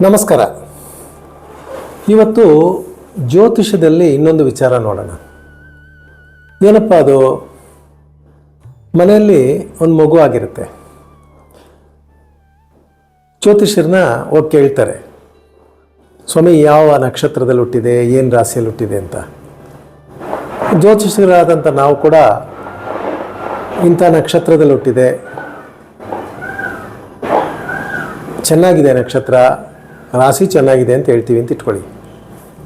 ನಮಸ್ಕಾರ. ಇವತ್ತು ಜ್ಯೋತಿಷದಲ್ಲಿ ಇನ್ನೊಂದು ವಿಚಾರ ನೋಡೋಣ. ಏನಪ್ಪ ಅದು? ಮನೆಯಲ್ಲಿ ಒಂದು ಮಗು ಆಗಿರುತ್ತೆ. ಜ್ಯೋತಿಷರನ್ನ ಹೋಗಿ ಕೇಳ್ತಾರೆ, ಸ್ವಾಮಿ, ಯಾವ ನಕ್ಷತ್ರದಲ್ಲಿ ಹುಟ್ಟಿದೆ? ಏನು ರಾಶಿಯಲ್ಲಿ ಹುಟ್ಟಿದೆ? ಅಂತ. ಜ್ಯೋತಿಷರಾದಂಥ ನಾವು ಕೂಡ ಇಂಥ ನಕ್ಷತ್ರದಲ್ಲಿ ಹುಟ್ಟಿದೆ. ಚೆನ್ನಾಗಿದೆ ನಕ್ಷತ್ರ. ರಾಶಿ ಚೆನ್ನಾಗಿದೆ ಅಂತ ಹೇಳ್ತೀವಿ ಅಂತ ಇಟ್ಕೊಳ್ಳಿ.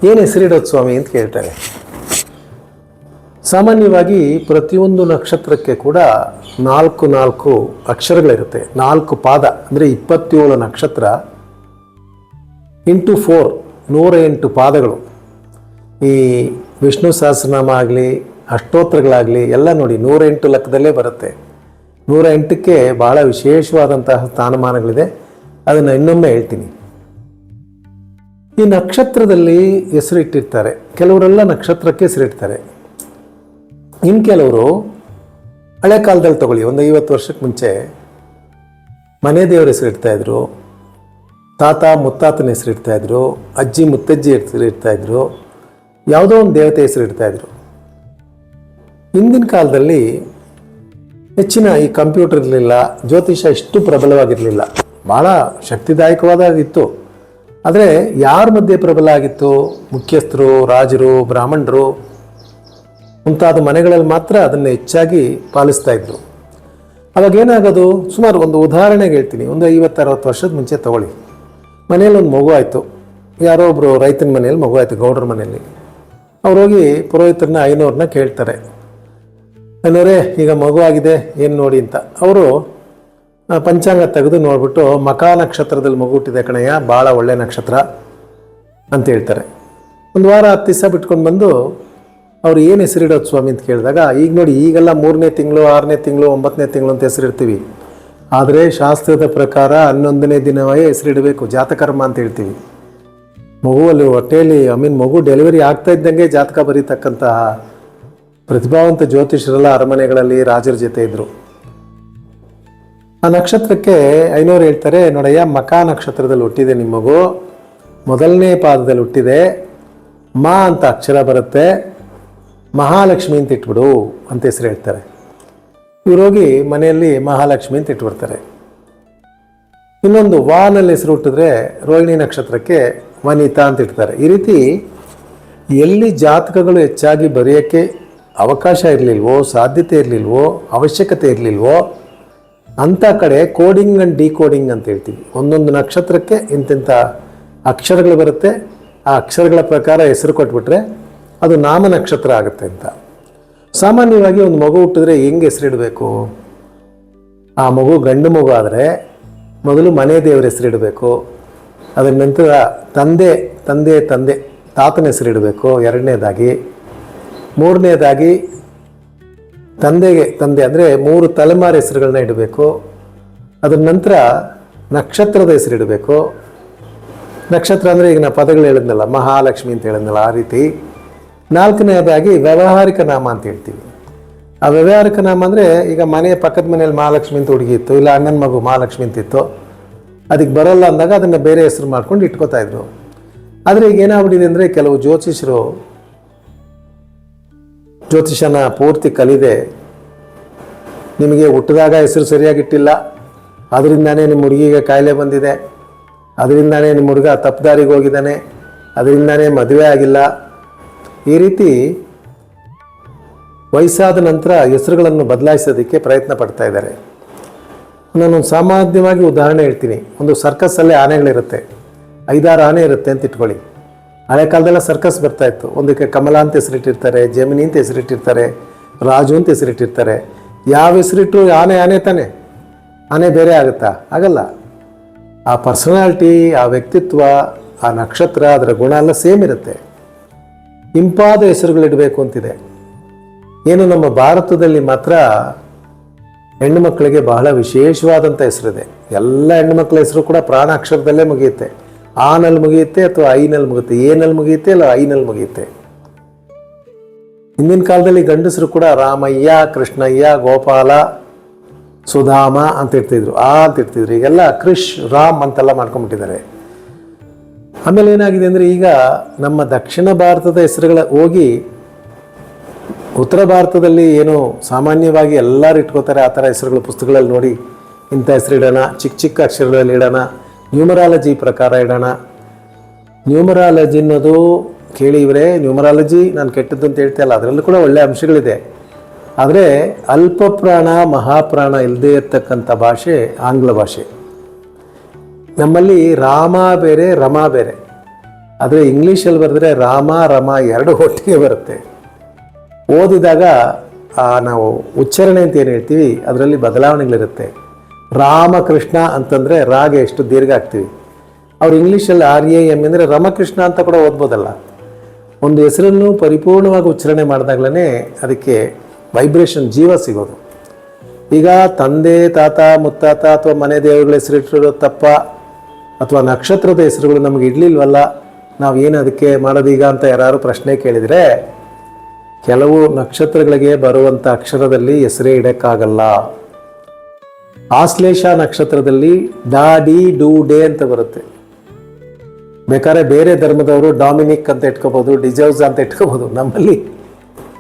ಏನು ಹೆಸರಿಡೋದು ಸ್ವಾಮಿ ಅಂತ ಕೇಳ್ತಾರೆ. ಸಾಮಾನ್ಯವಾಗಿ ಪ್ರತಿಯೊಂದು ನಕ್ಷತ್ರಕ್ಕೆ ಕೂಡ ನಾಲ್ಕು ನಾಲ್ಕು ಅಕ್ಷರಗಳಿರುತ್ತೆ. ನಾಲ್ಕು ಪಾದ, ಅಂದರೆ ಇಪ್ಪತ್ತೇಳು ನಕ್ಷತ್ರ ಇಂಟು ಫೋರ್, ನೂರ ಎಂಟು ಪಾದಗಳು. ಈ ವಿಷ್ಣು ಸಹಸ್ರನಾಮ ಆಗಲಿ ಅಷ್ಟೋತ್ತರಗಳಾಗಲಿ ಎಲ್ಲ ನೋಡಿ ನೂರ ಎಂಟು ಲೆಕ್ಕದಲ್ಲೇ ಬರುತ್ತೆ. ನೂರ ಎಂಟಕ್ಕೆ ಭಾಳ ವಿಶೇಷವಾದಂತಹ ಸ್ಥಾನಮಾನಗಳಿದೆ. ಅದನ್ನು ಇನ್ನೊಮ್ಮೆ ಹೇಳ್ತೀನಿ. ಈ ನಕ್ಷತ್ರದಲ್ಲಿ ಹೆಸರಿಟ್ಟಿರ್ತಾರೆ. ಕೆಲವರೆಲ್ಲ ನಕ್ಷತ್ರಕ್ಕೆ ಹೆಸರಿಡ್ತಾರೆ. ಇನ್ನು ಕೆಲವರು ಹಳೆ ಕಾಲದಲ್ಲಿ ತಗೊಳ್ಳಿ, ಒಂದು ಐವತ್ತು ವರ್ಷಕ್ಕೆ ಮುಂಚೆ ಮನೆ ದೇವರ ಹೆಸರಿಡ್ತಾ ಇದ್ರು, ತಾತ ಮುತ್ತಾತನ ಹೆಸರಿಡ್ತಾ ಇದ್ರು, ಅಜ್ಜಿ ಮುತ್ತಜ್ಜಿ ಹೆಸರಿಡ್ತಾ ಇದ್ರು, ಯಾವುದೋ ಒಂದು ದೇವತೆ ಹೆಸರಿಡ್ತಾ ಇದ್ರು. ಹಿಂದಿನ ಕಾಲದಲ್ಲಿ ಹೆಚ್ಚಿನ ಈ ಕಂಪ್ಯೂಟರ್ ಇರಲಿಲ್ಲ, ಜ್ಯೋತಿಷ ಇಷ್ಟು ಪ್ರಬಲವಾಗಿರಲಿಲ್ಲ. ಭಾಳ ಶಕ್ತಿದಾಯಕವಾದಾಗಿತ್ತು ಆದರೆ ಯಾರ ಮಧ್ಯೆ ಪ್ರಬಲ ಆಗಿತ್ತು? ಮುಖ್ಯಸ್ಥರು, ರಾಜರು, ಬ್ರಾಹ್ಮಣರು? ಮುಂತಾದ ಮನೆಗಳಲ್ಲಿ ಮಾತ್ರ ಅದನ್ನು ಹೆಚ್ಚಾಗಿ ಪಾಲಿಸ್ತಾ ಇದ್ರು. ಅವಾಗ ಏನಾಗೋದು? ಸುಮಾರು ಒಂದು ಉದಾಹರಣೆಗೆ ಹೇಳ್ತೀನಿ. ಒಂದು ಐವತ್ತು ಅರವತ್ತು ವರ್ಷದ ಮುಂಚೆ ತಗೊಳ್ಳಿ. ಮನೇಲಿ ಒಂದು ಮಗು ಆಯಿತು. ಯಾರೋ ಒಬ್ಬರು ರೈತನ ಮನೆಯಲ್ಲಿ ಮಗು ಆಯಿತು, ಗೌಡ್ರ ಮನೆಯಲ್ಲಿ. ಅವ್ರು ಹೋಗಿ ಪುರೋಹಿತರನ್ನ ಐನೂರನ್ನ ಕೇಳ್ತಾರೆ. ಐನೂರೇ ಈಗ ಮಗು ಆಗಿದೆ, ಏನು ನೋಡಿ? ಅಂತ. ಅವರು ಪಂಚಾಂಗ ತೆಗೆದು ನೋಡ್ಬಿಟ್ಟು ಮಕಾ ನಕ್ಷತ್ರದಲ್ಲಿ ಮಗು ಹುಟ್ಟಿದೆ ಕಣಯ್ಯ ಭಾಳ ಒಳ್ಳೆ ನಕ್ಷತ್ರ ಅಂತ ಹೇಳ್ತಾರೆ. ಒಂದು ವಾರ ಹತ್ತು ದಿವಸ ಬಿಟ್ಕೊಂಡು ಬಂದು ಅವ್ರು ಏನು ಹೆಸರಿಡೋದು ಸ್ವಾಮಿ ಅಂತ ಕೇಳಿದಾಗ, ಈಗ ನೋಡಿ, ಈಗೆಲ್ಲ ಮೂರನೇ ತಿಂಗಳು, ಆರನೇ ತಿಂಗಳು, ಒಂಬತ್ತನೇ ತಿಂಗಳು ಅಂತ ಹೆಸರಿಡ್ತೀವಿ ಆದರೆ ಶಾಸ್ತ್ರದ ಪ್ರಕಾರ ಹನ್ನೊಂದನೇ ದಿನವೇ ಹೆಸರಿಡಬೇಕು ಜಾತಕರ್ಮ ಅಂತ ಹೇಳ್ತೀವಿ. ಮಗುವಲ್ಲಿ ಹೊಟ್ಟೆಯಲ್ಲಿ ಐ ಮೀನ್ ಮಗು ಡೆಲಿವರಿ ಆಗ್ತಾ ಇದ್ದಂಗೆ ಜಾತಕ ಬರೀತಕ್ಕಂತಹ ಪ್ರತಿಭಾವಂತ ಜ್ಯೋತಿಷರೆಲ್ಲ ಅರಮನೆಗಳಲ್ಲಿ ರಾಜರ ಜೊತೆ ಇದ್ದರು ಆ ನಕ್ಷತ್ರಕ್ಕೆ ಐನೂರು ಹೇಳ್ತಾರೆ, ನೋಡಯ್ಯ, ಮಕಾ ನಕ್ಷತ್ರದಲ್ಲಿ ಹುಟ್ಟಿದೆ ನಿಮ್ಮ ಮಗು. ಮೊದಲನೇ ಪಾದದಲ್ಲಿ ಹುಟ್ಟಿದೆ. ಮಾ ಅಂತ ಅಕ್ಷರ ಬರುತ್ತೆ. ಮಹಾಲಕ್ಷ್ಮಿ ಅಂತ ಇಟ್ಬಿಡು ಅಂತ ಹೆಸರು ಹೇಳ್ತಾರೆ. ಇವ್ರು ಹೋಗಿ ಮನೆಯಲ್ಲಿ ಮಹಾಲಕ್ಷ್ಮಿ ಅಂತ ಇಟ್ಬಿಡ್ತಾರೆ. ಇನ್ನೊಂದು ವಾನಲ್ಲಿ ಹೆಸರು ಹುಟ್ಟಿದ್ರೆ ರೋಹಿಣಿ ನಕ್ಷತ್ರಕ್ಕೆ ವನಿತಾ ಅಂತ ಇಡ್ತಾರೆ. ಈ ರೀತಿ ಎಲ್ಲಿ ಜಾತಕಗಳು ಹೆಚ್ಚಾಗಿ ಬರೆಯೋಕ್ಕೆ ಅವಕಾಶ ಇರಲಿಲ್ವೋ, ಸಾಧ್ಯತೆ ಇರಲಿಲ್ವೋ, ಅವಶ್ಯಕತೆ ಇರಲಿಲ್ವೋ ಅಂಥ ಕಡೆ ಕೋಡಿಂಗ್ ಆ್ಯಂಡ್ ಡಿಕೋಡಿಂಗ್ ಅಂತ ಹೇಳ್ತೀವಿ. ಒಂದೊಂದು ನಕ್ಷತ್ರಕ್ಕೆ ಇಂತಿಂಥ ಅಕ್ಷರಗಳು ಬರುತ್ತೆ. ಆ ಅಕ್ಷರಗಳ ಪ್ರಕಾರ ಹೆಸರು ಕೊಟ್ಬಿಟ್ರೆ ಅದು ನಾಮ ನಕ್ಷತ್ರ ಆಗುತ್ತೆ ಅಂತ. ಸಾಮಾನ್ಯವಾಗಿ ಒಂದು ಮಗು ಹುಟ್ಟಿದ್ರೆ ಹೆಂಗೆ ಹೆಸರಿಡಬೇಕು ಆ ಮಗು ಗಂಡು ಮಗು ಆದರೆ ಮೊದಲು ಮನೆ ದೇವರ ಹೆಸರಿಡಬೇಕು ಅದರ ನಂತರ ತಂದೆ ತಂದೆ ತಂದೆ, ತಾತನ ಹೆಸರಿಡಬೇಕು ಎರಡನೇದಾಗಿ, ಮೂರನೇದಾಗಿ ತಂದೆಗೆ, ತಂದೆ ಅಂದರೆ ಮೂರು ತಲೆಮಾರ ಹೆಸರುಗಳನ್ನ ಇಡಬೇಕು. ಅದರ ನಂತರ ನಕ್ಷತ್ರದ ಹೆಸರಿಡಬೇಕು ನಕ್ಷತ್ರ ಅಂದರೆ ಈಗ ನಾ ಪದಗಳು ಹೇಳಿದ್ನಲ್ಲ, ಮಹಾಲಕ್ಷ್ಮಿ ಅಂತ ಹೇಳಿದ್ನಲ್ಲ ಆ ರೀತಿ. ನಾಲ್ಕನೇದಾಗಿ ವ್ಯಾವಹಾರಿಕ ನಾಮ ಅಂತ ಹೇಳ್ತೀವಿ. ಆ ವ್ಯವಹಾರಿಕ ನಾಮ ಅಂದರೆ ಈಗ ಮನೆಯ ಪಕ್ಕದ ಮನೆಯಲ್ಲಿ ಮಹಾಲಕ್ಷ್ಮಿ ಅಂತ ಹುಡುಗಿ ಇತ್ತು, ಇಲ್ಲ ಅಣ್ಣನ ಮಗು ಮಹಾಲಕ್ಷ್ಮಿ ಅಂತ ಇತ್ತು. ಅದಕ್ಕೆ ಬರೋಲ್ಲ ಅಂದಾಗ ಅದನ್ನು ಬೇರೆ ಹೆಸರು ಮಾಡ್ಕೊಂಡು ಇಟ್ಕೋತಾ ಇದ್ರು. ಆದರೆ ಈಗ ಏನಾಗ್ಬಿಟ್ಟಿದೆ ಅಂದರೆ ಕೆಲವು ಜ್ಯೋತಿಷರು ಜ್ಯೋತಿಷನ ಪೂರ್ತಿ ಕಲಿದೆ. ನಿಮಗೆ ಹುಟ್ಟಿದಾಗ ಹೆಸರು ಸರಿಯಾಗಿಟ್ಟಿಲ್ಲ. ಅದರಿಂದಾನೇ ನಿಮ್ಮ ಹುಡುಗಿಗೆ ಕಾಯಿಲೆ ಬಂದಿದೆ. ಅದರಿಂದಾನೇ ನಿಮ್ಮ ಹುಡುಗ ತಪ್ಪದಾರಿಗೆ ಹೋಗಿದ್ದಾನೆ. ಅದರಿಂದಾನೇ ಮದುವೆ ಆಗಿಲ್ಲ. ಈ ರೀತಿ ವಯಸ್ಸಾದ ನಂತರ ಹೆಸರುಗಳನ್ನು ಬದಲಾಯಿಸೋದಕ್ಕೆ ಪ್ರಯತ್ನ ಪಡ್ತಾ ಇದ್ದಾರೆ. ನಾನೊಂದು ಸಾಮಾನ್ಯವಾಗಿ ಉದಾಹರಣೆ ಹೇಳ್ತೀನಿ. ಒಂದು ಸರ್ಕಸ್ಸಲ್ಲೇ ಆನೆಗಳಿರುತ್ತೆ. ಐದಾರು ಆನೆ ಇರುತ್ತೆ ಅಂತ ಇಟ್ಕೊಳ್ಳಿ. ಹಳೆ ಕಾಲದೆಲ್ಲ ಸರ್ಕಸ್ ಬರ್ತಾ ಇತ್ತು. ಒಂದಕ್ಕೆ ಕಮಲ ಅಂತ ಹೆಸರಿಟ್ಟಿರ್ತಾರೆ, ಜಮಿನಿ ಅಂತ ಹೆಸರಿಟ್ಟಿರ್ತಾರೆ, ರಾಜು ಅಂತ ಹೆಸರಿಟ್ಟಿರ್ತಾರೆ. ಯಾವ ಹೆಸರಿಟ್ಟರು ಆನೆ ಆನೆ ತಾನೆ. ಆನೆ ಬೇರೆ ಆಗುತ್ತಾ? ಆಗಲ್ಲ. ಆ ಪರ್ಸನಾಲಿಟಿ ಆ ವ್ಯಕ್ತಿತ್ವ, ಆ ನಕ್ಷತ್ರ, ಅದರ ಗುಣ ಎಲ್ಲ ಸೇಮ್ ಇರುತ್ತೆ. ಇಂಪಾದ ಹೆಸರುಗಳಿಡಬೇಕು ಅಂತಿದೆ. ಏನು ನಮ್ಮ ಭಾರತದಲ್ಲಿ ಮಾತ್ರ ಹೆಣ್ಣು ಮಕ್ಕಳಿಗೆ ಬಹಳ ವಿಶೇಷವಾದಂಥ ಹೆಸರಿದೆ. ಎಲ್ಲ ಹೆಣ್ಣು ಮಕ್ಕಳ ಹೆಸರು ಕೂಡ ಪ್ರಾಣಾಕ್ಷರದಲ್ಲೇ ಮುಗಿಯುತ್ತೆ. ಆನಲ್ಲಿ ಮುಗಿಯುತ್ತೆ ಅಥವಾ ಐನಲ್ಲಿ ಮುಗಿಯುತ್ತೆ? ಏನಲ್ಲಿ ಮುಗಿಯುತ್ತೆ ಇಲ್ಲ ಐನಲ್ಲಿ ಮುಗಿಯುತ್ತೆ? ಹಿಂದಿನ ಕಾಲದಲ್ಲಿ ಗಂಡಸರು ಕೂಡ ರಾಮಯ್ಯ, ಕೃಷ್ಣಯ್ಯ, ಗೋಪಾಲ, ಸುಧಾಮ ಅಂತ ಇರ್ತಿದ್ರು ಆ ಅಂತ ಇರ್ತಿದ್ರು ಈಗೆಲ್ಲ ಕೃಷ್, ರಾಮ್ ಅಂತೆಲ್ಲ ಮಾಡ್ಕೊಂಡ್ಬಿಟ್ಟಿದ್ದಾರೆ. ಆಮೇಲೆ ಏನಾಗಿದೆ ಅಂದರೆ ಈಗ ನಮ್ಮ ದಕ್ಷಿಣ ಭಾರತದ ಹೆಸರುಗಳ ಹೋಗಿ ಉತ್ತರ ಭಾರತದಲ್ಲಿ ಏನು ಸಾಮಾನ್ಯವಾಗಿ ಎಲ್ಲರೂ ಇಟ್ಕೋತಾರೆ, ಆ ಥರ ಹೆಸರುಗಳು, ಪುಸ್ತಕಗಳಲ್ಲಿ ನೋಡಿ ಇಂಥ ಹೆಸರು ಇಡೋಣ, ಚಿಕ್ಕ ಚಿಕ್ಕ ಅಕ್ಷರಗಳಲ್ಲಿ ಇಡೋಣ ನ್ಯೂಮರಾಲಜಿ ಪ್ರಕಾರ ಇಡೋಣ. ನ್ಯೂಮರಾಲಜಿ ಅನ್ನೋದು ಕೇಳಿ ಇವರೇ ನ್ಯೂಮರಾಲಜಿ ನಾನು ಕೆಟ್ಟದ್ದು ಅಂತ ಹೇಳ್ತಾ ಅದರಲ್ಲೂ ಕೂಡ ಒಳ್ಳೆಯ ಅಂಶಗಳಿದೆ. ಆದರೆ ಅಲ್ಪ ಪ್ರಾಣ ಮಹಾಪ್ರಾಣ ಇಲ್ಲದೇ ಇರತಕ್ಕಂಥ ಭಾಷೆ ಆಂಗ್ಲ ಭಾಷೆ. ನಮ್ಮಲ್ಲಿ ರಾಮ ಬೇರೆ, ರಮಾ ಬೇರೆ. ಆದರೆ ಇಂಗ್ಲೀಷಲ್ಲಿ ಬರೆದ್ರೆ ರಾಮ, ರಮ ಎರಡು ಒಟ್ಟಿಗೆ ಬರುತ್ತೆ. ಓದಿದಾಗ ನಾವು ಉಚ್ಚಾರಣೆ ಅಂತ ಏನು ಹೇಳ್ತೀವಿ, ಅದರಲ್ಲಿ ಬದಲಾವಣೆಗಳಿರುತ್ತೆ. ರಾಮಕೃಷ್ಣ ಅಂತಂದರೆ ರಾಗ ಎಷ್ಟು ದೀರ್ಘ ಆಗ್ತೀವಿ. ಅವ್ರು ಇಂಗ್ಲೀಷಲ್ಲಿ ಆರ್ ಎ ಎಂ ಅಂದರೆ ರಾಮಕೃಷ್ಣ ಅಂತ ಕೂಡ ಓದ್ಬೋದಲ್ಲ. ಒಂದು ಹೆಸರನ್ನು ಪರಿಪೂರ್ಣವಾಗಿ ಉಚ್ಚಾರಣೆ ಮಾಡಿದಾಗಲೇ ಅದಕ್ಕೆ ವೈಬ್ರೇಷನ್ ಜೀವ ಸಿಗೋದು. ಈಗ ತಂದೆ, ತಾತ, ಮುತ್ತಾತ ಅಥವಾ ಮನೆ ದೇವರುಗಳ ಹೆಸರಿಟ್ಟಿರೋ ತಪ್ಪ ಅಥವಾ ನಕ್ಷತ್ರದ ಹೆಸರುಗಳು ನಮಗೆ ಇಡ್ಲಿಲ್ವಲ್ಲ, ನಾವು ಏನು ಅದಕ್ಕೆ ಮಾಡೋದೀಗ ಅಂತ ಯಾರು ಪ್ರಶ್ನೆ ಕೇಳಿದರೆ ಕೆಲವು ನಕ್ಷತ್ರಗಳಿಗೆ ಬರುವಂಥ ಅಕ್ಷರದಲ್ಲಿ ಹೆಸರೇ ಇಡಕ್ಕಾಗಲ್ಲ. ಆಶ್ಲೇಷ ನಕ್ಷತ್ರದಲ್ಲಿ ಡಾ ಡಿ, ಡೂ, ಡೇ ಅಂತ ಬರುತ್ತೆ. ಬೇಕಾದ್ರೆ ಬೇರೆ ಧರ್ಮದವರು ಡಾಮಿನಿಕ್ ಅಂತ ಇಟ್ಕೋಬೋದು, ಡಿಜೌಸ್ ಅಂತ ಇಟ್ಕೋಬೋದು, ನಮ್ಮಲ್ಲಿ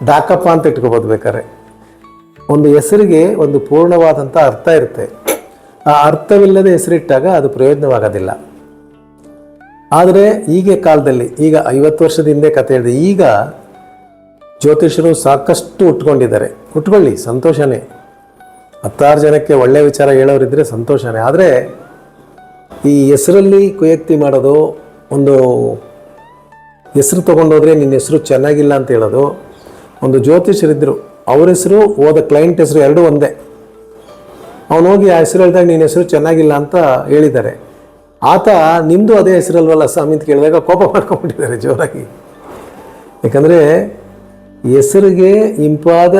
ಡಾಕಪ್ಪ ಅಂತ ಇಟ್ಕೋಬೋದು ಬೇಕಾದ್ರೆ. ಒಂದು ಹೆಸರಿಗೆ ಒಂದು ಪೂರ್ಣವಾದಂಥ ಅರ್ಥ ಇರುತ್ತೆ. ಆ ಅರ್ಥವಿಲ್ಲದ ಹೆಸರಿಟ್ಟಾಗ ಅದು ಪ್ರಯೋಜನವಾಗೋದಿಲ್ಲ. ಆದರೆ ಈಗ ಕಾಲದಲ್ಲಿ, ಈಗ ಐವತ್ತು ವರ್ಷದ ಹಿಂದೆ ಕತೆ ಹೇಳಿದೆ, ಈಗ ಜ್ಯೋತಿಷರು ಸಾಕಷ್ಟು ಉಟ್ಕೊಂಡಿದ್ದಾರೆ. ಉಟ್ಕೊಳ್ಳಿ, ಸಂತೋಷನೇ. ಹತ್ತಾರು ಜನಕ್ಕೆ ಒಳ್ಳೆಯ ವಿಚಾರ ಹೇಳೋರಿದ್ದರೆ ಸಂತೋಷನೇ. ಆದರೆ ಈ ಹೆಸರಲ್ಲಿ ಕುಯಕ್ತಿ ಮಾಡೋದು ಒಂದು ಹೆಸರು ತೊಗೊಂಡೋದ್ರೆ ನಿನ್ನ ಹೆಸರು ಚೆನ್ನಾಗಿಲ್ಲ ಅಂತ ಹೇಳೋದು, ಒಂದು ಜ್ಯೋತಿಷರಿದ್ದರು ಅವ್ರ ಹೆಸರು ಓದ ಕ್ಲೈಂಟ್ ಹೆಸರು ಎರಡೂ ಒಂದೇ. ಅವನು ಹೋಗಿ ಆ ಹೆಸರು ಹೇಳಿದಾಗ ನಿನ್ನ ಹೆಸರು ಚೆನ್ನಾಗಿಲ್ಲ ಅಂತ ಹೇಳಿದ್ದಾರೆ. ಆತ ನಿಮ್ಮದು ಅದೇ ಹೆಸರಲ್ವಲ್ಲ ಸ್ವಾಮಿ ಅಂತ ಕೇಳಿದಾಗ ಕೋಪ ಮಾಡ್ಕೊಂಡ್ಬಿಟ್ಟಿದ್ದಾರೆ ಜೋರಾಗಿ. ಯಾಕಂದರೆ ಹೆಸರಿಗೆ ಇಂಪಾದ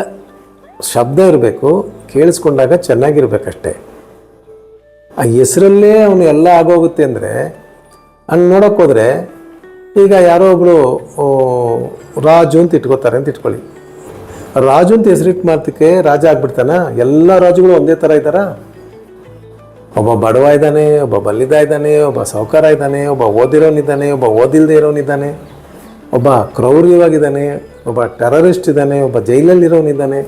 ಶಬ್ದ ಇರಬೇಕು, ಕೇಳಿಸ್ಕೊಂಡಾಗ ಚೆನ್ನಾಗಿರ್ಬೇಕಷ್ಟೆ. ಆ ಹೆಸರಲ್ಲೇ ಅವನು ಎಲ್ಲ ಆಗೋಗುತ್ತೆ ಅಂದರೆ ಹಂಗೆ ನೋಡೋಕ್ಕೋದ್ರೆ ಈಗ ಯಾರೋ ಒಬ್ಬರು ರಾಜು ಅಂತ ಇಟ್ಕೋತಾರೆ ಅಂತ ಇಟ್ಕೊಳ್ಳಿ. ರಾಜು ಅಂತ ಹೆಸರಿಟ್ಟು ಮಾಡ್ತಕ್ಕೆ ರಾಜ ಆಗ್ಬಿಡ್ತಾನ? ಎಲ್ಲ ರಾಜುಗಳು ಒಂದೇ ಥರ ಇದ್ದಾರಾ? ಒಬ್ಬ ಬಡವ ಇದ್ದಾನೆ, ಒಬ್ಬ ಬಲ್ಲಿದ ಇದ್ದಾನೆ, ಒಬ್ಬ ಸಾಹುಕಾರ ಇದ್ದಾನೆ, ಒಬ್ಬ ಓದಿರೋನಿದ್ದಾನೆ, ಒಬ್ಬ ಓದಿಲ್ದೇ ಇರೋನಿದ್ದಾನೆ, ಒಬ್ಬ ಕ್ರೌರ್ಯವಾಗಿದ್ದಾನೆ, ಒಬ್ಬ ಟೆರರಿಸ್ಟ್ ಇದ್ದಾನೆ, ಒಬ್ಬ ಜೈಲಲ್ಲಿರೋನಿದ್ದಾನೆ.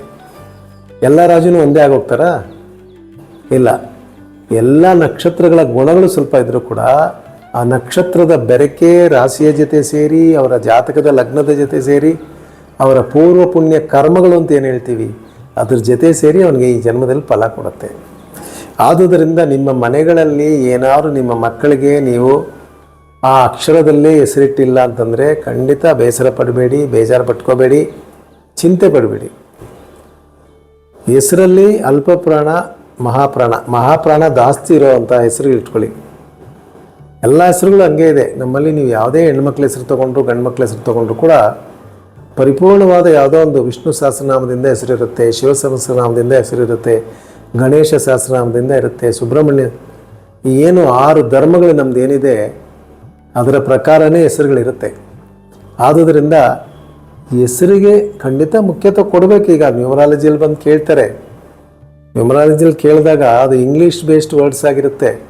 ಎಲ್ಲ ರಾಜನೂ ಒಂದೇ ಆಗೋಗ್ತಾರಾ? ಇಲ್ಲ. ಎಲ್ಲ ನಕ್ಷತ್ರಗಳ ಗುಣಗಳು ಸ್ವಲ್ಪ ಇದ್ದರೂ ಕೂಡ ಆ ನಕ್ಷತ್ರದ ಬೆರಕೆ ರಾಶಿಯ ಜೊತೆ ಸೇರಿ, ಅವರ ಜಾತಕದ ಲಗ್ನದ ಜೊತೆ ಸೇರಿ, ಅವರ ಪೂರ್ವ ಪುಣ್ಯ ಕರ್ಮಗಳು ಅಂತ ಏನು ಹೇಳ್ತೀವಿ, ಅದ್ರ ಜೊತೆ ಸೇರಿ ಅವನಿಗೆ ಈ ಜನ್ಮದಲ್ಲಿ ಫಲ ಕೊಡುತ್ತೆ. ಆದುದರಿಂದ ನಿಮ್ಮ ಮನೆಗಳಲ್ಲಿ ಏನಾದರೂ ನಿಮ್ಮ ಮಕ್ಕಳಿಗೆ ನೀವು ಆ ಅಕ್ಷರದಲ್ಲೇ ಹೆಸರಿಟ್ಟಿಲ್ಲ ಅಂತಂದರೆ ಖಂಡಿತ ಬೇಸರ ಪಡಬೇಡಿ, ಬೇಜಾರು ಪಟ್ಕೋಬೇಡಿ, ಚಿಂತೆ ಪಡಬೇಡಿ. ಹೆಸರಲ್ಲಿ ಅಲ್ಪಪ್ರಾಣ, ಮಹಾಪ್ರಾಣ. ಮಹಾಪ್ರಾಣ ಜಾಸ್ತಿ ಇರೋವಂಥ ಹೆಸರು ಇಟ್ಕೊಳ್ಳಿ. ಎಲ್ಲ ಹೆಸರುಗಳು ಹಂಗೆ ಇದೆ. ನಮ್ಮಲ್ಲಿ ನೀವು ಯಾವುದೇ ಹೆಣ್ಮಕ್ಳ ಹೆಸರು ತೊಗೊಂಡ್ರು ಗಂಡ್ಮಕ್ಳ ಹೆಸರು ತೊಗೊಂಡ್ರು ಕೂಡ ಪರಿಪೂರ್ಣವಾದ ಯಾವುದೋ ಒಂದು ವಿಷ್ಣು ಸಹಸ್ರನಾಮದಿಂದ ಹೆಸರಿರುತ್ತೆ, ಶಿವ ಸಹಸ್ರನಾಮದಿಂದ ಹೆಸರಿರುತ್ತೆ, ಗಣೇಶ ಸಹಸ್ರನಾಮದಿಂದ ಇರುತ್ತೆ, ಸುಬ್ರಹ್ಮಣ್ಯ. ಏನು ಆರು ಧರ್ಮಗಳು ನಮ್ದು ಏನಿದೆ, ಅದರ ಪ್ರಕಾರನೇ ಹೆಸರುಗಳಿರುತ್ತೆ. ಆದುದರಿಂದ ಹೆಸರಿಗೆ ಖಂಡಿತ ಮುಖ್ಯತ್ವ ಕೊಡಬೇಕು. ಈಗ ನ್ಯೂಮರಾಲಜಿಯಲ್ಲಿ ಬಂದು ಕೇಳ್ತಾರೆ. ನ್ಯೂಮರಾಲಜಿಯಲ್ಲಿ ಕೇಳಿದಾಗ ಅದು ಇಂಗ್ಲೀಷ್ ಬೇಸ್ಡ್ ವರ್ಡ್ಸ್ ಆಗಿರುತ್ತೆ.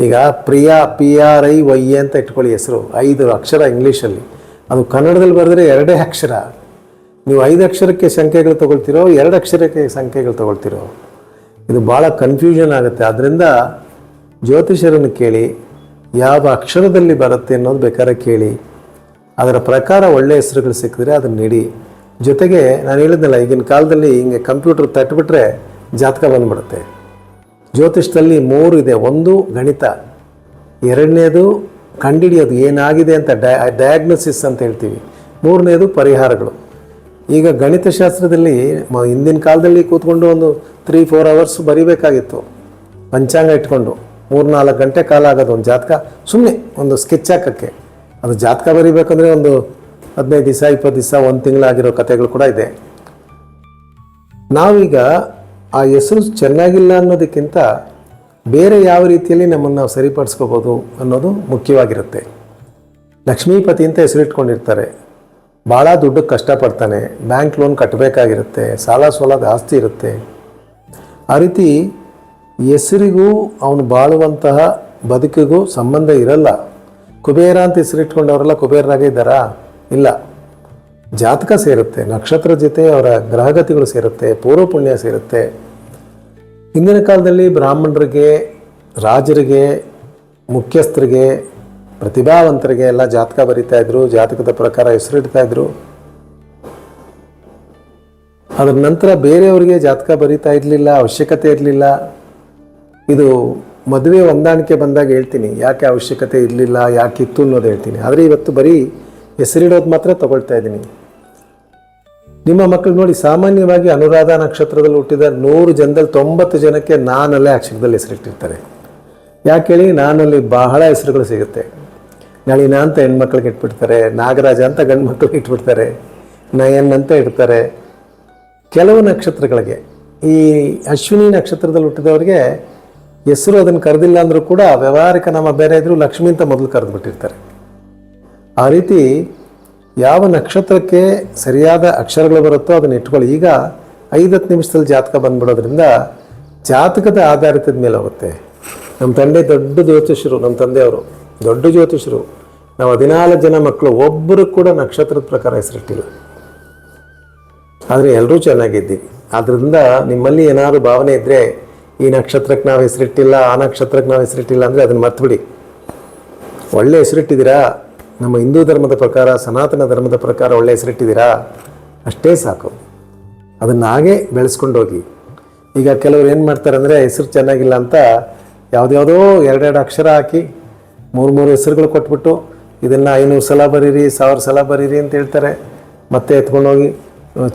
ಈಗ Priya P R I Y A ಅಂತ ಇಟ್ಕೊಳ್ಳಿ ಹೆಸರು. ಐದು ಅಕ್ಷರ ಇಂಗ್ಲೀಷಲ್ಲಿ ಅದು ಕನ್ನಡದಲ್ಲಿ ಬರೆದ್ರೆ ಎರಡೇ ಅಕ್ಷರ. ನೀವು ಐದು ಅಕ್ಷರಕ್ಕೆ ಸಂಖ್ಯೆಗಳು ತೊಗೊಳ್ತಿರೋ, ಎರಡು ಅಕ್ಷರಕ್ಕೆ ಸಂಖ್ಯೆಗಳು ತೊಗೊಳ್ತಿರೋ. ಇದು ಭಾಳ ಕನ್ಫ್ಯೂಷನ್ ಆಗುತ್ತೆ. ಆದ್ದರಿಂದ ಜ್ಯೋತಿಷರನ್ನು ಕೇಳಿ, ಯಾವ ಅಕ್ಷರದಲ್ಲಿ ಬರುತ್ತೆ ಅನ್ನೋದು ಬೇಕಾದ್ರೆ ಕೇಳಿ. ಅದರ ಪ್ರಕಾರ ಒಳ್ಳೆಯ ಹೆಸರುಗಳು ಸಿಕ್ಕಿದ್ರೆ ಅದನ್ನು ನೀಡಿ. ಜೊತೆಗೆ ನಾನು ಹೇಳಿದ್ನಲ್ಲ, ಈಗಿನ ಕಾಲದಲ್ಲಿ ಹಿಂಗೆ ಕಂಪ್ಯೂಟರ್ ತಟ್ಬಿಟ್ರೆ ಜಾತಕ ಬಂದ್ಬಿಡುತ್ತೆ. ಜ್ಯೋತಿಷದಲ್ಲಿ ಮೂರು ಇದೆ. ಒಂದು ಗಣಿತ, ಎರಡನೇದು ಕಂಡಿಡಿಯೋದು ಏನಾಗಿದೆ ಅಂತ ಡಯ ಡಯಾಗ್ನೋಸಿಸ್ ಅಂತ ಹೇಳ್ತೀವಿ. ಮೂರನೇದು ಪರಿಹಾರಗಳು. ಈಗ ಗಣಿತಶಾಸ್ತ್ರದಲ್ಲಿ ಹಿಂದಿನ ಕಾಲದಲ್ಲಿ ಕೂತ್ಕೊಂಡು ಒಂದು ತ್ರೀ ಫೋರ್ ಅವರ್ಸ್ ಬರಿಬೇಕಾಗಿತ್ತು. ಪಂಚಾಂಗ ಇಟ್ಕೊಂಡು ಮೂರು ನಾಲ್ಕು ಗಂಟೆ ಕಾಲ ಆಗೋದು ಒಂದು ಜಾತಕ. ಸುಮ್ಮನೆ ಒಂದು ಸ್ಕೆಚ್ ಹಾಕೋಕ್ಕೆ. ಅದು ಜಾತಕ ಬರಿಬೇಕಂದ್ರೆ ಒಂದು ಹದಿನೈದು ದಿವಸ, ಇಪ್ಪತ್ತು ದಿವಸ, ಒಂದು ತಿಂಗಳಾಗಿರೋ ಕಥೆಗಳು ಕೂಡ ಇದೆ. ನಾವೀಗ ಆ ಹೆಸರು ಚೆನ್ನಾಗಿಲ್ಲ ಅನ್ನೋದಕ್ಕಿಂತ ಬೇರೆ ಯಾವ ರೀತಿಯಲ್ಲಿ ನಮ್ಮನ್ನು ನಾವು ಸರಿಪಡಿಸ್ಕೋಬೋದು ಅನ್ನೋದು ಮುಖ್ಯವಾಗಿರುತ್ತೆ. ಲಕ್ಷ್ಮೀಪತಿ ಅಂತ ಹೆಸರಿಟ್ಕೊಂಡಿರ್ತಾರೆ. ಭಾಳ ದುಡ್ಡು ಕಷ್ಟಪಡ್ತಾನೆ, ಬ್ಯಾಂಕ್ ಲೋನ್ ಕಟ್ಟಬೇಕಾಗಿರುತ್ತೆ ಸಾಲ ಸೋಲ ಜಾಸ್ತಿ ಇರುತ್ತೆ. ಆ ರೀತಿ ಹೆಸರಿಗೂ, ಅವನು ಬಾಳುವಂತಹ ಬದುಕಿಗೂ ಸಂಬಂಧ ಇರಲ್ಲ. ಕುಬೇರ ಅಂತ ಹೆಸರಿಟ್ಕೊಂಡವರೆಲ್ಲ ಕುಬೇರರಾಗೇ ಇದ್ದಾರಾ? ಇಲ್ಲ. ಜಾತಕ ಸೇರುತ್ತೆ, ನಕ್ಷತ್ರ ಜೊತೆ ಅವರ ಗ್ರಹಗತಿಗಳು ಸೇರುತ್ತೆ ಪೂರ್ವ ಪುಣ್ಯ ಸೇರುತ್ತೆ. ಹಿಂದಿನ ಕಾಲದಲ್ಲಿ ಬ್ರಾಹ್ಮಣರಿಗೆ, ರಾಜರಿಗೆ, ಮುಖ್ಯಸ್ಥರಿಗೆ, ಪ್ರತಿಭಾವಂತರಿಗೆ ಎಲ್ಲ ಜಾತಕ ಬರಿತಾ ಇದ್ರು, ಜಾತಕದ ಪ್ರಕಾರ ಹೆಸರಿಡ್ತಾ ಇದ್ರು. ಅದರ ನಂತರ ಬೇರೆಯವರಿಗೆ ಜಾತಕ ಬರಿತಾ ಇರಲಿಲ್ಲ, ಅವಶ್ಯಕತೆ ಇರಲಿಲ್ಲ. ಇದು ಮದುವೆ ಹೊಂದಾಣಿಕೆ ಬಂದಾಗ ಹೇಳ್ತೀನಿ, ಯಾಕೆ ಅವಶ್ಯಕತೆ ಇರಲಿಲ್ಲ ಯಾಕಿತ್ತು ಅನ್ನೋದು ಹೇಳ್ತೀನಿ. ಆದರೆ ಇವತ್ತು ಬರೀ ಹೆಸರಿಡೋದು ಮಾತ್ರ ತಗೊಳ್ತಾ ಇದ್ದೀನಿ. ನಿಮ್ಮ ಮಕ್ಕಳು ನೋಡಿ, ಸಾಮಾನ್ಯವಾಗಿ ಅನುರಾಧ ನಕ್ಷತ್ರದಲ್ಲಿ ಹುಟ್ಟಿದ ನೂರು ಜನದಲ್ಲಿ ತೊಂಬತ್ತು ಜನಕ್ಕೆ ನಾನಲ್ಲೇ ಅಕ್ಷರದಲ್ಲಿ ಹೆಸರಿಟ್ಟಿರ್ತಾರೆ. ಯಾಕೆ ಹೇಳಿ, ನಾನಲ್ಲಿ ಬಹಳ ಹೆಸರುಗಳು ಸಿಗುತ್ತೆ. ನಳಿನ ಅಂತ ಹೆಣ್ಮಕ್ಳಿಗೆ ಇಟ್ಬಿಡ್ತಾರೆ, ನಾಗರಾಜ ಅಂತ ಗಂಡು ಮಕ್ಳಿಗೆ ಇಟ್ಬಿಡ್ತಾರೆ, ನಯನ್ ಅಂತ ಇಡ್ತಾರೆ. ಕೆಲವು ನಕ್ಷತ್ರಗಳಿಗೆ, ಈ ಅಶ್ವಿನಿ ನಕ್ಷತ್ರದಲ್ಲಿ ಹುಟ್ಟಿದವರಿಗೆ ಹೆಸರು ಅದನ್ನು ಕರೆದಿಲ್ಲ ಅಂದರೂ ಕೂಡ ವ್ಯವಹಾರಿಕ ನಮ್ಮ ಬೇರೆ ಇದ್ದರೂ ಲಕ್ಷ್ಮಿ ಅಂತ ಮೊದಲು ಕರೆದು ಬಿಟ್ಟಿರ್ತಾರೆ ಆ ರೀತಿ ಯಾವ ನಕ್ಷತ್ರಕ್ಕೆ ಸರಿಯಾದ ಅಕ್ಷರಗಳು ಬರುತ್ತೋ ಅದನ್ನು ಇಟ್ಕೊಳ್ಳಿ. ಈಗ ಐದತ್ತು ನಿಮಿಷದಲ್ಲಿ ಜಾತಕ ಬಂದ್ಬಿಡೋದ್ರಿಂದ ಜಾತಕದ ಆಧಾರಿತದ ಮೇಲೆ ಹೋಗುತ್ತೆ. ನಮ್ಮ ತಂದೆ ದೊಡ್ಡ ಜ್ಯೋತಿಷರು ನಮ್ಮ ತಂದೆಯವರು ದೊಡ್ಡ ಜ್ಯೋತಿಷರು ನಾವು ಹದಿನಾಲ್ಕು ಜನ ಮಕ್ಕಳು ಒಬ್ಬರು ಕೂಡ ನಕ್ಷತ್ರದ ಪ್ರಕಾರ ಹೆಸರಿಟ್ಟಿಲ್ಲ. ಆದರೆ ಎಲ್ಲರೂ ಚೆನ್ನಾಗಿದ್ದೀವಿ. ಆದ್ದರಿಂದ ನಿಮ್ಮಲ್ಲಿ ಏನಾದರೂ ಭಾವನೆ ಇದ್ದರೆ ಈ ನಕ್ಷತ್ರಕ್ಕೆ ನಾವು ಹೆಸರಿಟ್ಟಿಲ್ಲ, ಆ ನಕ್ಷತ್ರಕ್ಕೆ ನಾವು ಹೆಸರಿಟ್ಟಿಲ್ಲ ಅಂದರೆ ಅದನ್ನು ಮರ್ತುಬಿಡಿ. ಒಳ್ಳೆ ಹೆಸರಿಟ್ಟಿದ್ದೀರಾ? ನಮ್ಮ ಹಿಂದೂ ಧರ್ಮದ ಪ್ರಕಾರ, ಸನಾತನ ಧರ್ಮದ ಪ್ರಕಾರ ಒಳ್ಳೆ ಹೆಸರಿಟ್ಟಿದ್ದೀರಾ? ಅಷ್ಟೇ ಸಾಕು. ಅದನ್ನು ಹಾಗೆ ಬೆಳೆಸ್ಕೊಂಡು ಹೋಗಿ ಈಗ ಕೆಲವರು ಏನು ಮಾಡ್ತಾರೆ ಅಂದರೆ, ಹೆಸರು ಚೆನ್ನಾಗಿಲ್ಲ ಅಂತ ಯಾವುದ್ಯಾವುದೋ ಎರಡೆರಡು ಅಕ್ಷರ ಹಾಕಿ ಮೂರು ಮೂರು ಹೆಸರುಗಳು ಕೊಟ್ಬಿಟ್ಟು, ಇದನ್ನು ಐನೂರು ಸಲ ಬರೀರಿ, ಸಾವಿರ ಸಲ ಬರೀರಿ ಅಂತ ಹೇಳ್ತಾರೆ. ಮತ್ತೆ ಎತ್ಕೊಂಡೋಗಿ,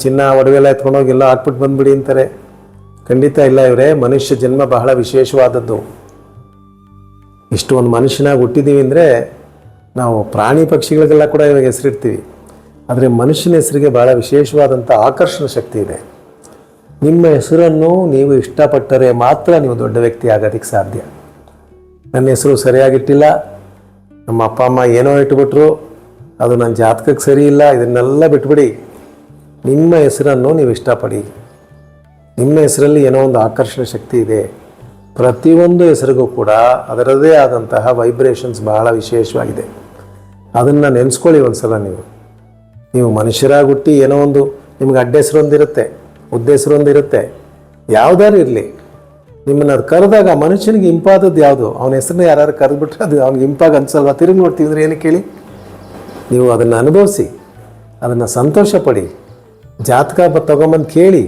ಚಿನ್ನ, ಒಡವೆಲ್ಲ ಎತ್ಕೊಂಡೋಗಿ ಎಲ್ಲ ಹಾಕ್ಬಿಟ್ಟು ಬಂದ್ಬಿಡಿ ಅಂತಾರೆ. ಖಂಡಿತ ಇಲ್ಲ ಇವರೇ. ಮನುಷ್ಯ ಜನ್ಮ ಬಹಳ ವಿಶೇಷವಾದದ್ದು. ಇಷ್ಟು ಒಂದು ಮನುಷ್ಯನಾಗಿ ಹುಟ್ಟಿದ್ದೀವಿ ಅಂದರೆ ನಾವು ಪ್ರಾಣಿ ಪಕ್ಷಿಗಳಿಗೆಲ್ಲ ಕೂಡ ಇವಾಗ ಹೆಸರಿರ್ತೀವಿ. ಆದರೆ ಮನುಷ್ಯನ ಹೆಸರಿಗೆ ಭಾಳ ವಿಶೇಷವಾದಂಥ ಆಕರ್ಷಣ ಶಕ್ತಿ ಇದೆ. ನಿಮ್ಮ ಹೆಸರನ್ನು ನೀವು ಇಷ್ಟಪಟ್ಟರೆ ಮಾತ್ರ ನೀವು ದೊಡ್ಡ ವ್ಯಕ್ತಿ ಆಗೋದಕ್ಕೆ ಸಾಧ್ಯ. ನನ್ನ ಹೆಸರು ಸರಿಯಾಗಿಟ್ಟಿಲ್ಲ. ನಮ್ಮ ಅಪ್ಪ, ಅಮ್ಮ ಏನೋ ಇಟ್ಬಿಟ್ರು. ಅದು ನನ್ನ ಜಾತಕಕ್ಕೆ ಸರಿ ಇಲ್ಲ. ಇದನ್ನೆಲ್ಲ ಬಿಟ್ಬಿಡಿ. ನಿಮ್ಮ ಹೆಸರನ್ನು ನೀವು ಇಷ್ಟಪಡಿ. ನಿಮ್ಮ ಹೆಸರಲ್ಲಿ ಏನೋ ಒಂದು ಆಕರ್ಷಣೆ ಶಕ್ತಿ ಇದೆ. ಪ್ರತಿಯೊಂದು ಹೆಸರಿಗೂ ಕೂಡ ಅದರದೇ ಆದಂತಹ ವೈಬ್ರೇಷನ್ಸ್ ಬಹಳ ವಿಶೇಷವಾಗಿದೆ. ಅದನ್ನು ನೆನೆಸ್ಕೊಳ್ಳಿ ಒಂದ್ಸಲ ನೀವು. ನೀವು ಮನುಷ್ಯರಾಗಿ ಹುಟ್ಟಿ ಏನೋ ಒಂದು ನಿಮ್ಗೆ ಅಡ್ಡ ಹೆಸರು ಒಂದಿರುತ್ತೆ ಉದ್ದ ಹೆಸರು ಒಂದಿರುತ್ತೆ ಯಾವ್ದಾರು ಇರಲಿ. ನಿಮ್ಮನ್ನು ಅದು ಕರೆದಾಗ ಮನುಷ್ಯನಿಗೆ ಇಂಪಾದದ್ದು ಯಾವುದು? ಅವನ ಹೆಸರನ್ನ ಯಾರು ಕರೆದ್ಬಿಟ್ರೆ ಅದು ಅವ್ನಿಗೆ ಇಂಪಾಗಿ ಅನ್ಸಲ್ವಾ? ತಿರುಗಿ ನೋಡ್ತೀವಿ ಅಂದರೆ ಏನಕ್ಕೆ ಹೇಳಿ ನೀವು ಅದನ್ನು ಅನುಭವಿಸಿ, ಅದನ್ನು ಸಂತೋಷ ಪಡಿ ಜಾತಕ ತಗೊಂಬಂದು ಕೇಳಿ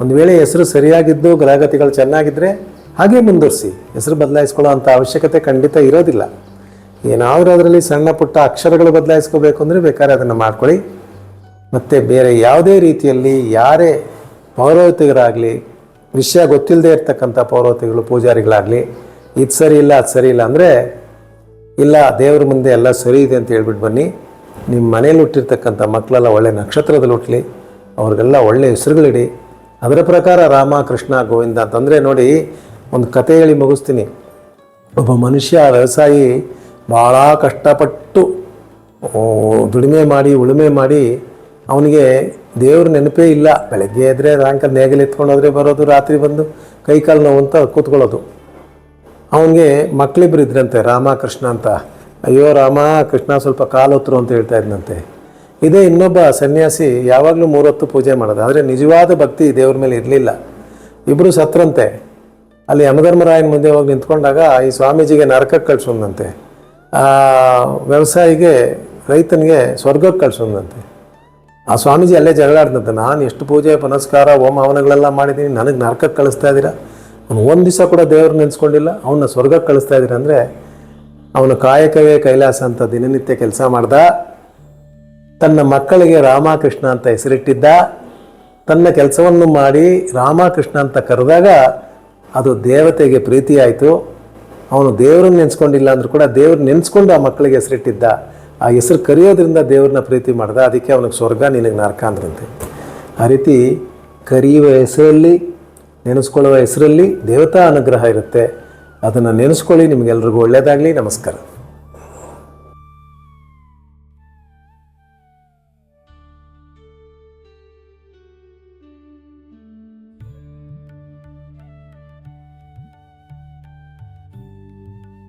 ಒಂದು ವೇಳೆ ಹೆಸರು ಸರಿಯಾಗಿದ್ದು ಗ್ರಹಗತಿಗಳು ಚೆನ್ನಾಗಿದ್ದರೆ ಹಾಗೇ ಮುಂದುವರಿಸಿ. ಹೆಸರು ಬದಲಾಯಿಸ್ಕೊಳ್ಳೋ ಅಂಥ ಅವಶ್ಯಕತೆ ಖಂಡಿತ ಇರೋದಿಲ್ಲ. ಏನಾದರೂ ಅದರಲ್ಲಿ ಸಣ್ಣ ಪುಟ್ಟ ಅಕ್ಷರಗಳು ಬದಲಾಯಿಸ್ಕೋಬೇಕು ಅಂದರೆ ಬೇಕಾದ್ರೆ ಅದನ್ನು ಮಾಡ್ಕೊಳ್ಳಿ. ಮತ್ತು ಬೇರೆ ಯಾವುದೇ ರೀತಿಯಲ್ಲಿ ಯಾರೇ ಪೌರೋಹಿತಿಗರಾಗಲಿ ವಿಷಯ ಗೊತ್ತಿಲ್ಲದೆ ಇರ್ತಕ್ಕಂಥ ಪೌರೋಹಿತಿಗಳು, ಪೂಜಾರಿಗಳಾಗಲಿ, ಇದು ಸರಿ ಇಲ್ಲ, ಅದು ಸರಿ ಇಲ್ಲ ಅಂದರೆ, ಇಲ್ಲ, ದೇವ್ರ ಮುಂದೆ ಎಲ್ಲ ಸರಿ ಇದೆ ಅಂತ ಹೇಳ್ಬಿಟ್ಟು ಬನ್ನಿ. ನಿಮ್ಮ ಮನೇಲಿ ಹುಟ್ಟಿರ್ತಕ್ಕಂಥ ಮಕ್ಕಳೆಲ್ಲ ಒಳ್ಳೆ ನಕ್ಷತ್ರದಲ್ಲಿ ಹುಟ್ಟಲಿ ಅವ್ರಿಗೆಲ್ಲ ಒಳ್ಳೆ ಹೆಸರುಗಳಿಡಿ. ಅದರ ಪ್ರಕಾರ ರಾಮ, ಕೃಷ್ಣ, ಗೋವಿಂದ ಅಂತಂದರೆ ನೋಡಿ, ಒಂದು ಕತೆ ಹೇಳಿ ಮುಗಿಸ್ತೀನಿ. ಒಬ್ಬ ಮನುಷ್ಯ, ವ್ಯವಸಾಯಿ, ಭಾಳ ಕಷ್ಟಪಟ್ಟು ದುಡಿಮೆ ಮಾಡಿ, ಉಳುಮೆ ಮಾಡಿ, ಅವನಿಗೆ ದೇವ್ರ ನೆನಪೇ ಇಲ್ಲ. ಬೆಳಗ್ಗೆ ಎದ್ರೆ ರಾಂಕಲ್ ನೇಗಲು ಎತ್ಕೊಂಡು ಹೋದ್ರೆ ಬರೋದು, ರಾತ್ರಿ ಬಂದು ಕೈ ಕಾಲು ನೋವು ಅಂತ ಕೂತ್ಕೊಳ್ಳೋದು. ಅವನಿಗೆ ಮಕ್ಕಳಿಬ್ಬರು ಇದ್ರಂತೆ, ರಾಮ, ಕೃಷ್ಣ ಅಂತ. ಅಯ್ಯೋ ರಾಮ, ಕೃಷ್ಣ ಸ್ವಲ್ಪ ಕಾಲು ಅಂತ ಹೇಳ್ತಾ ಇದ್ನಂತೆ. ಇದೇ ಇನ್ನೊಬ್ಬ ಸನ್ಯಾಸಿ ಯಾವಾಗಲೂ ಮೂರೊತ್ತು ಪೂಜೆ ಮಾಡೋದು. ಆದರೆ ನಿಜವಾದ ಭಕ್ತಿ ದೇವ್ರ ಮೇಲೆ ಇರಲಿಲ್ಲ. ಇಬ್ಬರು ಸತ್ರಂತೆ ಅಲ್ಲಿ ಯಮಧರ್ಮರಾಯನ ಮುಂದೆ ಹೋಗಿ ನಿಂತ್ಕೊಂಡಾಗ ಈ ಸ್ವಾಮೀಜಿಗೆ ನರಕಕ್ಕೆ ಕಳ್ಸೋದಂತೆ ವ್ಯವಸಾಯಿಗೆ, ರೈತನಿಗೆ ಸ್ವರ್ಗಕ್ಕೆ ಕಳ್ಸೋದಂತೆ ಆ ಸ್ವಾಮೀಜಿ ಅಲ್ಲೇ ಜಗಳಾಡ್ದಂತೆ ನಾನು ಎಷ್ಟು ಪೂಜೆ, ಪುನಸ್ಕಾರ, ಹೋಮ, ಹವನಗಳೆಲ್ಲ ಮಾಡಿದ್ದೀನಿ. ನನಗೆ ನರಕಕ್ಕೆ ಕಳಿಸ್ತಾ ಇದ್ದೀರಾ? ಅವನು ಒಂದು ದಿವಸ ಕೂಡ ದೇವ್ರು ನೆನೆಸ್ಕೊಂಡಿಲ್ಲ. ಅವನ್ನ ಸ್ವರ್ಗಕ್ಕೆ ಕಳಿಸ್ತಾ ಇದ್ದೀರಾ ಅಂದರೆ ಅವನು ಕಾಯಕವೇ ಕೈಲಾಸ ಅಂತ ದಿನನಿತ್ಯ ಕೆಲಸ ಮಾಡ್ದ. ತನ್ನ ಮಕ್ಕಳಿಗೆ ರಾಮಕೃಷ್ಣ ಅಂತ ಹೆಸರಿಟ್ಟಿದ್ದ, ತನ್ನ ಕೆಲಸವನ್ನು ಮಾಡಿ ರಾಮಕೃಷ್ಣ ಅಂತ ಕರೆದಾಗ ಅದು ದೇವತೆಗೆ ಪ್ರೀತಿಯಾಯಿತು. ಅವನು ದೇವ್ರನ್ನ ನೆನೆಸ್ಕೊಂಡಿಲ್ಲ ಅಂದರೂ ಕೂಡ ದೇವ್ರು ನೆನೆಸ್ಕೊಂಡು ಆ ಮಕ್ಕಳಿಗೆ ಹೆಸರಿಟ್ಟಿದ್ದ. ಆ ಹೆಸರು ಕರೆಯೋದ್ರಿಂದ ದೇವ್ರನ್ನ ಪ್ರೀತಿ ಮಾಡ್ದ. ಅದಕ್ಕೆ ಅವನಿಗೆ ಸ್ವರ್ಗ, ನಿನಗೆ ನರಕ ಅಂದ್ರಂತೆ ಆ ರೀತಿ ಕರೆಯುವ ಹೆಸರಲ್ಲಿ, ನೆನೆಸ್ಕೊಳ್ಳುವ ಹೆಸರಲ್ಲಿ ದೇವತಾ ಅನುಗ್ರಹ ಇರುತ್ತೆ. ಅದನ್ನು ನೆನೆಸ್ಕೊಳ್ಳಿ, ನಿಮಗೆಲ್ರಿಗೂ ಒಳ್ಳೆಯದಾಗಲಿ ನಮಸ್ಕಾರ.